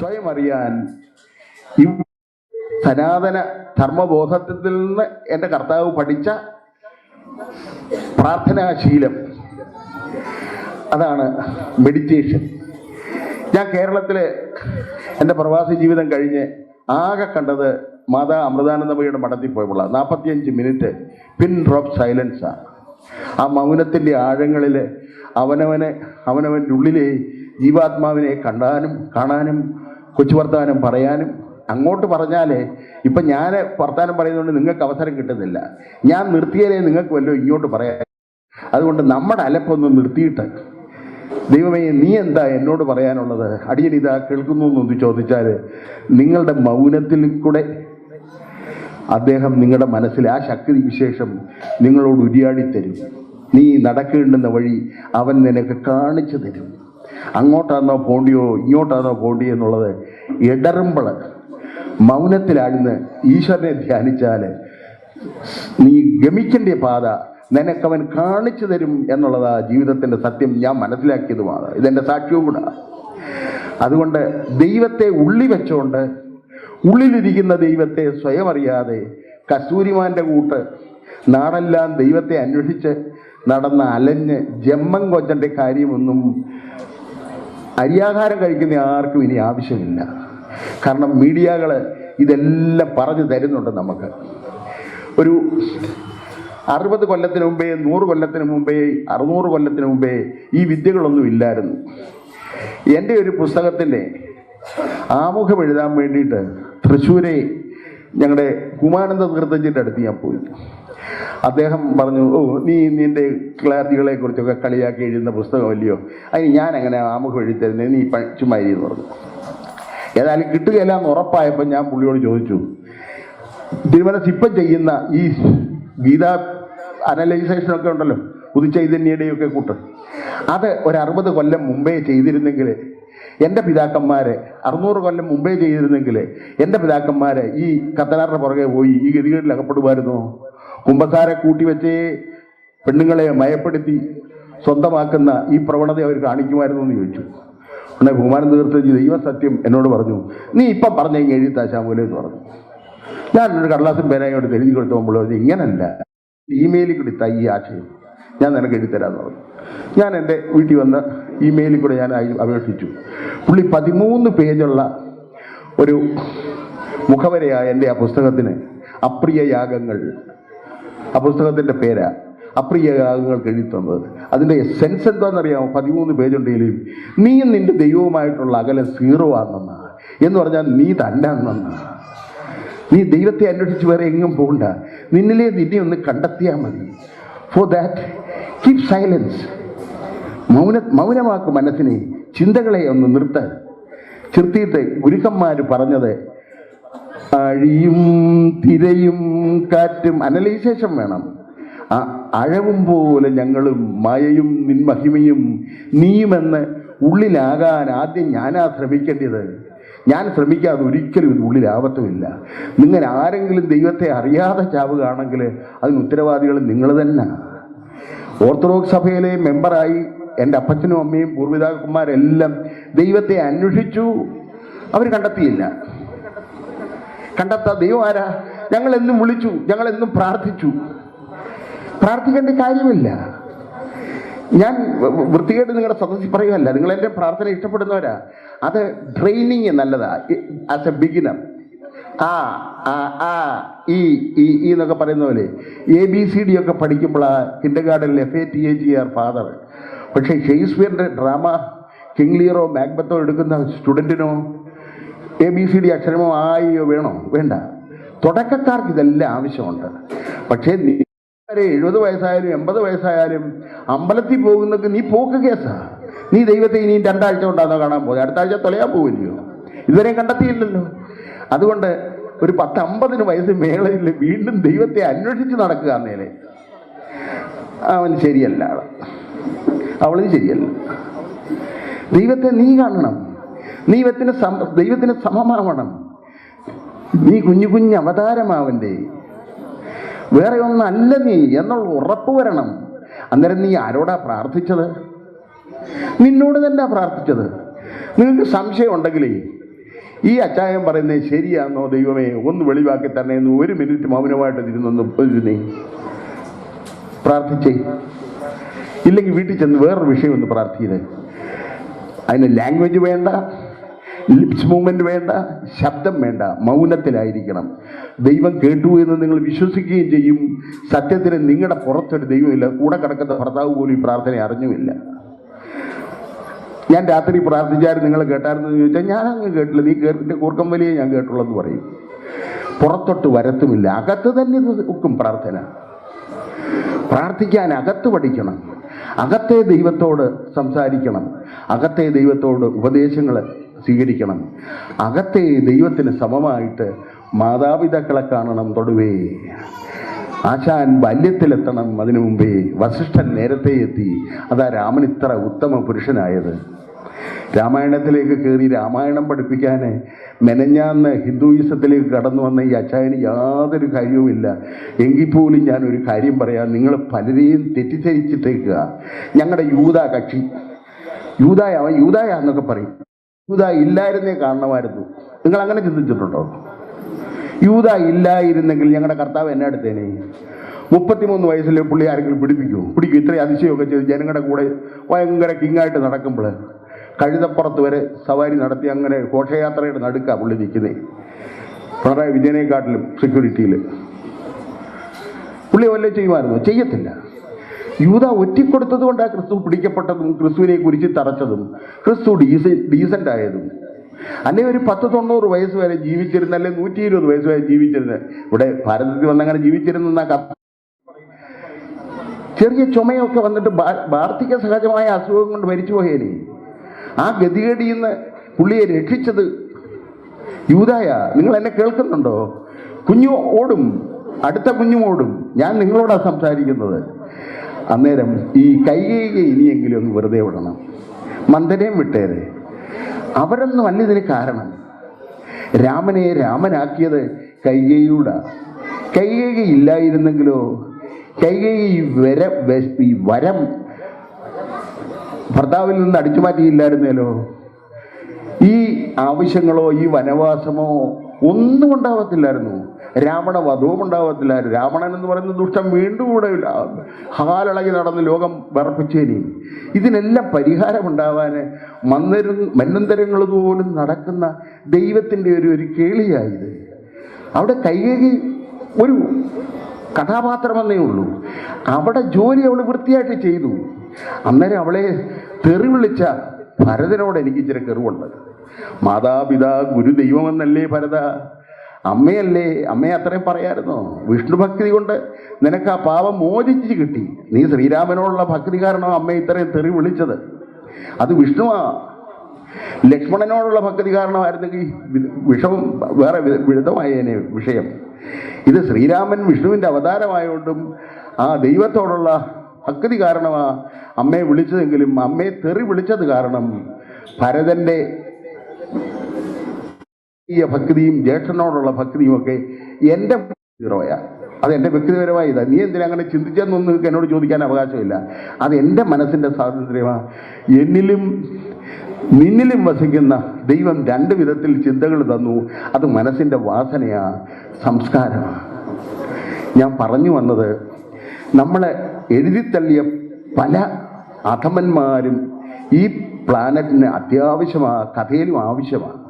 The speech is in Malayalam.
സ്വയം അറിയാൻ സനാതന ധർമ്മബോധത്തിൽ നിന്ന് എന്റെ കർത്താവ് പഠിച്ച പ്രാർത്ഥനാശീലം. അതാണ് മെഡിറ്റേഷൻ ഞാൻ കേരളത്തിൽ എന്റെ പ്രവാസി ജീവിതം കഴിഞ്ഞ് ആകെ കണ്ടത് മാതാ അമൃതാനന്ദമയുടെ മഠത്തിൽ പോയപ്പോൾ നാൽപ്പത്തിയഞ്ച് മിനിറ്റ് പിൻ ഡ്രോപ്പ് സൈലൻസാണ് ആ മൗനത്തിന്റെ ആഴങ്ങളിൽ അവനവനെ അവനവന്റെ ഉള്ളിലെ ജീവാത്മാവിനെ കണ്ടാനും കാണാനും കൊച്ചു വർത്തമാനം പറയാനും അങ്ങോട്ട് പറഞ്ഞാലേ ഇപ്പം ഞാൻ വർത്തമാനം പറയുന്നതുകൊണ്ട് നിങ്ങൾക്ക് അവസരം കിട്ടുന്നില്ല. ഞാൻ നിർത്തിയാലേ നിങ്ങൾക്ക് വല്ലതും ഇങ്ങോട്ട് പറയാൻ. അതുകൊണ്ട് നമ്മുടെ അലപ്പൊന്ന് നിർത്തിയിട്ട് ദൈവമേ നീ എന്താ എന്നോട് പറയാനുള്ളത്? അടിയൻ ഇതാ കേൾക്കുന്നു എന്നൊന്ന് ചോദിച്ചാൽ നിങ്ങളുടെ മൗനത്തിൽ കൂടെ അദ്ദേഹം നിങ്ങളുടെ മനസ്സിൽ ആ ശക്തി വിശേഷം നിങ്ങളോട് ഉരിയാടി തരും നീ നടക്കേണ്ടുന്ന വഴി അവൻ നിനക്ക് കാണിച്ചു തരും. അങ്ങോട്ടാണോ പോണ്ടിയോ ഇങ്ങോട്ടാണോ പോണ്ടി എന്നുള്ളത് ഇടറുമ്പോൾ മൗനത്തിലാഴ്ന്ന് ഈശ്വരനെ ധ്യാനിച്ചാൽ നീ ഗമിക്കേണ്ട പാത നിനക്കവൻ കാണിച്ചു തരും എന്നുള്ളതാ ജീവിതത്തിന്റെ സത്യം ഞാൻ മനസ്സിലാക്കിയതുമാണ്. ഇതെന്റെ സാക്ഷ്യവും കൂടെ. അതുകൊണ്ട് ദൈവത്തെ ഉള്ളി വെച്ചുകൊണ്ട് ഉള്ളിലിരിക്കുന്ന ദൈവത്തെ സ്വയം അറിയാതെ കസ്തൂരിമാന്റെ കൂട്ട് നാടെല്ലാം ദൈവത്തെ അന്വേഷിച്ച് നടന്ന അലഞ്ഞ് ജമ്മൻ കൊച്ചന്റെ കാര്യമൊന്നും അരിയാഹാരം കഴിക്കുന്ന ആർക്കും ഇനി ആവശ്യമില്ല. കാരണം മീഡിയകൾ ഇതെല്ലാം പറഞ്ഞു തരുന്നുണ്ട് നമുക്ക്. ഒരു അറുപത് കൊല്ലത്തിന് മുമ്പേ നൂറ് കൊല്ലത്തിന് മുമ്പേ അറുന്നൂറ് കൊല്ലത്തിന് മുമ്പേ ഈ വിദ്യകളൊന്നും ഇല്ലായിരുന്നു. എന്റെ ഒരു പുസ്തകത്തിന്റെ ആമുഖം എഴുതാൻ വേണ്ടിയിട്ട് തൃശ്ശൂരെ ഞങ്ങളുടെ കുമാനന്ദ തീർത്ഥജിന്റെ അടുത്ത് ഞാൻ പോയി. അദ്ദേഹം പറഞ്ഞു ഓ നീ നിന്റെ ക്ലാരികളെ കുറിച്ചൊക്കെ കളിയാക്കി എഴുതുന്ന പുസ്തകമല്ലയോ? അതിന് ഞാൻ അങ്ങനെ ആമുഖം എഴുതി തരുന്നത് നീ പ- എന്ന് പറഞ്ഞു. ഏതായാലും കിട്ടുകയില്ല എന്ന് ഉറപ്പായപ്പോൾ ഞാൻ പുള്ളിയോട് ചോദിച്ചു തിരുവനന്തപുരത്ത് ഇപ്പം ചെയ്യുന്ന ഈ ഗീത അനലൈസേഷൻ ഒക്കെ ഉണ്ടല്ലോ? പുതുചൈതന്യയുടെയൊക്കെ കൂട്ട്. അത് ഒരു അറുപത് കൊല്ലം മുമ്പേ ചെയ്തിരുന്നെങ്കിൽ എന്റെ പിതാക്കന്മാരെ അറുന്നൂറ് കൊല്ലം മുമ്പേ ചെയ്തിരുന്നെങ്കിൽ എന്റെ പിതാക്കന്മാരെ ഈ കത്തനാറിന്റെ പുറകെ പോയി ഈ ഗതികേടിൽ അകപ്പെടുമായിരുന്നു. കുമ്പസാരെ കൂട്ടി വെച്ചേ പെണ്ണുങ്ങളെ മയപ്പെടുത്തി സ്വന്തമാക്കുന്ന ഈ പ്രവണത അവർ കാണിക്കുമായിരുന്നു എന്ന് ചോദിച്ചു. ഉടനെ ബഹുമാനം തീർത്ത് ദൈവസത്യം എന്നോട് പറഞ്ഞു നീ ഇപ്പം പറഞ്ഞ എഴുതി താശാമൂലം എന്ന് പറഞ്ഞു. ഞാൻ ഒരു കടലാസും പേനായോട് എഴുതി കൊടുത്തോമ്പോൾ അത് ഇങ്ങനല്ല ഇമെയിലിൽ കൂടി ഈ ആശയം ഞാൻ നിനക്ക് എഴുതി തരാമെന്ന് പറഞ്ഞു. ഞാൻ എന്റെ വീട്ടിൽ വന്ന് ഇമെയിലിൽ കൂടെ ഞാൻ അപേക്ഷിച്ചു. പുള്ളി പതിമൂന്ന് പേജുള്ള ഒരു മുഖവരയായ എന്റെ ആ പുസ്തകത്തിന്. അപ്രിയ യാഗങ്ങൾ. ആ പുസ്തകത്തിന്റെ പേരാ. അപ്രിയ യാഗങ്ങൾക്ക് എഴുതി തന്നത് അതിന്റെ സെൻസ് എന്താണെന്നറിയാമോ? പതിമൂന്ന് പേജുണ്ടെങ്കിലും നീയും നിന്റെ ദൈവവുമായിട്ടുള്ള അകലെ സീറോ ആണെന്നാ. എന്ന് പറഞ്ഞാൽ നീ തന്നെ നീ ദൈവത്തെ അന്വേഷിച്ച് വേറെ എങ്ങും പോകണ്ട നിന്നിലേ നിന്നെ ഒന്ന് കണ്ടെത്തിയാൽ മതി. ഫോർ ദാറ്റ് കീപ് സൈലൻസ് മൗന മൗനമാക്കും മനസ്സിനെ. ചിന്തകളെ ഒന്ന് നിർത്ത. ചിർത്തിയിട്ട് ഗുരുക്കന്മാർ പറഞ്ഞത് അഴിയും തിരയും കാറ്റും അനലൈസേഷൻ വേണം. ആ അഴവും പോലെ ഞങ്ങളും മായയും നിൻമഹിമയും നീയുമെന്ന് ഉള്ളിലാകാൻ ആദ്യം ഞാനാ ശ്രമിക്കേണ്ടത്. ഞാൻ ശ്രമിക്കാതെ ഒരിക്കലും ഇത് ഉള്ളിലാവത്തുമില്ല. നിങ്ങൾ ആരെങ്കിലും ദൈവത്തെ അറിയാതെ ചാവുകയാണെങ്കിൽ അതിന് ഉത്തരവാദികൾ നിങ്ങൾ തന്നെ. ഓർത്തഡോക്സ് സഭയിലെ മെമ്പറായി എന്റെ അപ്പച്ചനും അമ്മയും പൂർവിതാക്കന്മാരെല്ലാം ദൈവത്തെ അന്വേഷിച്ചു. അവർ കണ്ടെത്തിയില്ല. കണ്ടെത്താ ദൈവം ആരാ? ഞങ്ങൾ എന്നും വിളിച്ചു ഞങ്ങൾ എന്നും പ്രാർത്ഥിച്ചു. പ്രാർത്ഥിക്കേണ്ട കാര്യമില്ല. ഞാൻ വൃത്തികേട് നിങ്ങളുടെ സദസ്സിൽ പറയുകയല്ല നിങ്ങൾ എന്റെ പ്രാർത്ഥന ഇഷ്ടപ്പെടുന്നവരാ. അത് ട്രെയിനിങ് നല്ലതാ ആസ് എ ബിഗിനർ ആ ആ ആ ഈ ഈ എന്നൊക്കെ പറയുന്ന പോലെ എ ബി സി ഡി ഒക്കെ പഠിക്കുമ്പോഴാണ് കിൻഡർ ഗാർഡനിൽ F A T A G R father പക്ഷേ ഷേക്സ്പിയറിന്റെ ഡ്രാമ കിങ് ലിയറോ മാക്ബത്തോ എടുക്കുന്ന സ്റ്റുഡന്റിനോ എ ബി സി ഡി അക്ഷരമോ ആയോ വേണോ? വേണ്ട. തുടക്കക്കാർക്ക് ഇതെല്ലാം ആവശ്യമുണ്ട്. പക്ഷേ നീ എഴുപത് വയസ്സായാലും എൺപത് വയസ്സായാലും അമ്പലത്തിൽ പോകുന്നത് നീ പോക്ക് കേസാ. നീ ദൈവത്തെ ഇനി രണ്ടാഴ്ച കൊണ്ടാണോ കാണാൻ പോകുന്നത്? അടുത്ത ആഴ്ച തൊലയാൻ പോവില്ലയോ? ഇതുവരെയും കണ്ടെത്തിയില്ലല്ലോ. അതുകൊണ്ട് ഒരു പത്ത് അമ്പതിന് വയസ്സ് മേളയിൽ വീണ്ടും ദൈവത്തെ അന്വേഷിച്ച് നടക്കുക എന്നേലെ. അവൻ ശരിയല്ല. അവൾ ശരിയല്ല. ദൈവത്തെ നീ കാണണം. ദൈവത്തിന് സമ ദൈവത്തിന് സമമാവണം. നീ കുഞ്ഞു കുഞ്ഞു അവതാരമാവന്റെ വേറെ ഒന്നല്ല നീ എന്നുള്ള ഉറപ്പ് വരണം. അന്നേരം നീ ആരോടാ പ്രാർത്ഥിച്ചത്? നിന്നോട് തന്നെ പ്രാർത്ഥിച്ചത്. നിങ്ങൾക്ക് സംശയം ഉണ്ടെങ്കിലേ ഈ അച്ചായം പറയുന്നത് ശരിയാണോ ദൈവമേ? ഒന്ന് വെളിവാക്കി തരണേ എന്ന് ഒരു മിനിറ്റ് മൗനമായിട്ട് ഇരുന്നൊന്ന് ഇരുന്നേ പ്രാർത്ഥിച്ചേ. ഇല്ലെങ്കിൽ വീട്ടിൽ ചെന്ന് വേറൊരു വിഷയം ഒന്ന് പ്രാർത്ഥിച്ചത് അതിന് ലാംഗ്വേജ് വേണ്ട ലിപ്സ് മൂവ്മെന്റ് വേണ്ട ശബ്ദം വേണ്ട മൗനത്തിലായിരിക്കണം. ദൈവം കേട്ടു എന്ന് നിങ്ങൾ വിശ്വസിക്കുകയും ചെയ്യും. സത്യത്തിന് നിങ്ങളുടെ പുറത്തൊരു ദൈവമില്ല കൂടെ കിടക്കുന്ന ഭർത്താവ് പോലും ഈ പ്രാർത്ഥന അറിഞ്ഞുമില്ല. ഞാൻ രാത്രി പ്രാർത്ഥിച്ചാലും നിങ്ങൾ കേട്ടായിരുന്നു എന്ന് ചോദിച്ചാൽ ഞാൻ അങ്ങ് കേട്ടില്ല. നീ കേട്ടിട്ട് കൂർക്കം വലിയേ ഞാൻ കേട്ടുള്ളൂ എന്ന് പറയും. പുറത്തൊട്ട് വരത്തുമില്ല അകത്ത് തന്നെ ഒക്കും പ്രാർത്ഥന. പ്രാർത്ഥിക്കാൻ അകത്ത് പഠിക്കണം. അകത്തെ ദൈവത്തോട് സംസാരിക്കണം. അകത്തെ ദൈവത്തോട് ഉപദേശങ്ങൾ സ്വീകരിക്കണം. അകത്തെ ദൈവത്തിന് സമമായിട്ട് മാതാപിതാക്കളെ കാണണം തൊടുവേ. ആശാൻ ബാല്യത്തിലെത്തണം അതിനു മുമ്പേ. വസിഷ്ഠൻ നേരത്തെ എത്തി. അതാ രാമൻ ഇത്ര ഉത്തമ പുരുഷനായത്. രാമായണത്തിലേക്ക് കയറി രാമായണം പഠിപ്പിക്കാൻ മെനഞ്ഞാന്ന് ഹിന്ദുയിസത്തിലേക്ക് കടന്നു വന്ന ഈ അച്ചായന് യാതൊരു കാര്യവുമില്ല. എങ്കിൽ പോലും ഞാൻ ഒരു കാര്യം പറയാം. നിങ്ങൾ പലരെയും തെറ്റിദ്ധരിച്ചിട്ടേക്കുക. ഞങ്ങളുടെ യൂത കക്ഷി. യൂതായ അവൻ യൂതായ എന്നൊക്കെ പറയും. യൂത ഇല്ലായിരുന്നേ കാണണമായിരുന്നു. നിങ്ങൾ അങ്ങനെ ചിന്തിച്ചിട്ടുണ്ടോ? യൂത ഇല്ലായിരുന്നെങ്കിൽ ഞങ്ങളുടെ കർത്താവ് എന്നെ അടുത്തേനെ മുപ്പത്തിമൂന്ന് വയസ്സിലെ പുള്ളി ആരെങ്കിലും പിടിപ്പിക്കുമോ പിടിക്കും. ഇത്രയും അതിശയമൊക്കെ ചെയ്ത് ജനങ്ങളുടെ കൂടെ ഭയങ്കര കിങ്ങായിട്ട് നടക്കുമ്പോൾ കഴുതപ്പുറത്ത് വരെ സവാരി നടത്തി അങ്ങനെ ഘോഷയാത്രയുടെ നടുക്കാ പുള്ളി നിൽക്കുന്നത് പിണറായി വിജയനെക്കാട്ടിലും സെക്യൂരിറ്റിയിൽ പുള്ളി വല്ലതും ചെയ്യുമായിരുന്നു? ചെയ്യത്തില്ല. യൂത ഒറ്റിക്കൊടുത്തത് കൊണ്ടാണ് ക്രിസ്തു പിടിക്കപ്പെട്ടതും ക്രിസ്തുവിനെ കുറിച്ച് തറച്ചതും ക്രിസ്തു ഡീസ ഡീസന്റ് ആയതും അല്ലെ ഒരു പത്ത് തൊണ്ണൂറ് വയസ്സ് വരെ ജീവിച്ചിരുന്ന അല്ലെ നൂറ്റി ഇരുപത് വയസ്സ് വരെ ജീവിച്ചിരുന്ന ഇവിടെ ഭാരതത്തിൽ വന്നങ്ങനെ ജീവിച്ചിരുന്ന ചെറിയ ചുമയൊക്കെ വന്നിട്ട് ബാ- സഹജമായ അസുഖം കൊണ്ട് മരിച്ചു പോയേനെ ആ ഗതികേടിയിൽ നിന്ന് പുള്ളിയെ രക്ഷിച്ചത് യൂതായ നിങ്ങൾ എന്നെ കേൾക്കുന്നുണ്ടോ? കുഞ്ഞു ഓടും അടുത്ത കുഞ്ഞും ഓടും. ഞാൻ നിങ്ങളോടാണ് സംസാരിക്കുന്നത്. അന്നേരം ഈ കൈകൈകെ ഇനിയെങ്കിലും ഒന്ന് വെറുതെ വിടണം. മന്ദനെയും വിട്ടേരെ. അവരൊന്നും അല്ല ഇതിന് കാരണം. രാമനെ രാമനാക്കിയത് കൈകേയിയുടെ കൈകൈക ഇല്ലായിരുന്നെങ്കിലോ? കൈകൈ വര ഈ വരം ഭർത്താവിൽ നിന്ന് അടിച്ചു മാറ്റിയില്ലായിരുന്നല്ലോ ഈ ആവശ്യങ്ങളോ ഈ വനവാസമോ ഒന്നും ഉണ്ടാവത്തില്ലായിരുന്നു. രാവണ വധവും ഉണ്ടാവത്തില്ലായിരുന്നു. രാവണൻ എന്ന് പറയുന്ന ദുഷ്ടം വീണ്ടും കൂടെ. ഹാലിളകി നടന്ന് ലോകം വിറപ്പിച്ചേനി. ഇതിനെല്ലാം പരിഹാരം ഉണ്ടാവാൻ മന്നരും മന്നന്തരങ്ങൾ പോലും നടക്കുന്ന ദൈവത്തിന്റെ ഒരു ഒരു കേളിയായത്. അവിടെ കൈകി ഒരു കഥാപാത്രമെന്നേ ഉള്ളൂ. അവിടെ ജോലി അവൾ വൃത്തിയായിട്ട് ചെയ്തു. അന്നേരം അവളെ തെറി വിളിച്ച ഭരതനോട് എനിക്ക് ഇച്ചിരി കെറിവുണ്ട് മാതാപിതാ ഗുരു ദൈവമെന്നല്ലേ ഭരത? അമ്മയല്ലേ? അമ്മയെ അത്രയും പറയായിരുന്നോ. വിഷ്ണു ഭക്തി കൊണ്ട് നിനക്ക് ആ പാപം മോചിച്ച് കിട്ടി. നീ ശ്രീരാമനോടുള്ള ഭക്തി കാരണം അമ്മ ഇത്രയും തെറി വിളിച്ചത് അത് വിഷ്ണുവാ. ലക്ഷ്മണനോടുള്ള ഭക്തി കാരണമായിരുന്നെങ്കിൽ വിഷം വേറെ വിരുദ്ധമായേനെ വിഷയം. ഇത് ശ്രീരാമൻ വിഷ്ണുവിന്റെ അവതാരമായതുകൊണ്ടും ആ ദൈവത്തോടുള്ള ഭക്തി കാരണമാ അമ്മയെ വിളിച്ചതെങ്കിലും അമ്മയെ തെറി വിളിച്ചത് കാരണം ഭരതന്റെ ഭക്തിയും ജ്യേഷ്ഠനോടുള്ള ഭക്തിയും ഒക്കെ എന്റെ ഹീറോയാ. അത് എന്റെ വ്യക്തിപരമായ ഇതാ നീ എന്തിനാ അങ്ങനെ ചിന്തിച്ചെന്നൊന്നും എന്നോട് ചോദിക്കാൻ അവകാശമില്ല. അത് എന്റെ മനസ്സിന്റെ സ്വാതന്ത്ര്യമാണ് എന്നിലും നിന്നിലും വസിക്കുന്ന ദൈവം രണ്ട് വിധത്തിൽ ചിന്തകൾ തന്നു. അത് മനസ്സിന്റെ വാസനയാ. സംസ്കാരമാണ് ഞാൻ പറഞ്ഞു വന്നത് നമ്മളെ എഴുതിത്തള്ളിയ പല അധമന്മാരും ഈ പ്ലാനറ്റിന് അത്യാവശ്യമാണ് കഥയിലും ആവശ്യമാണ്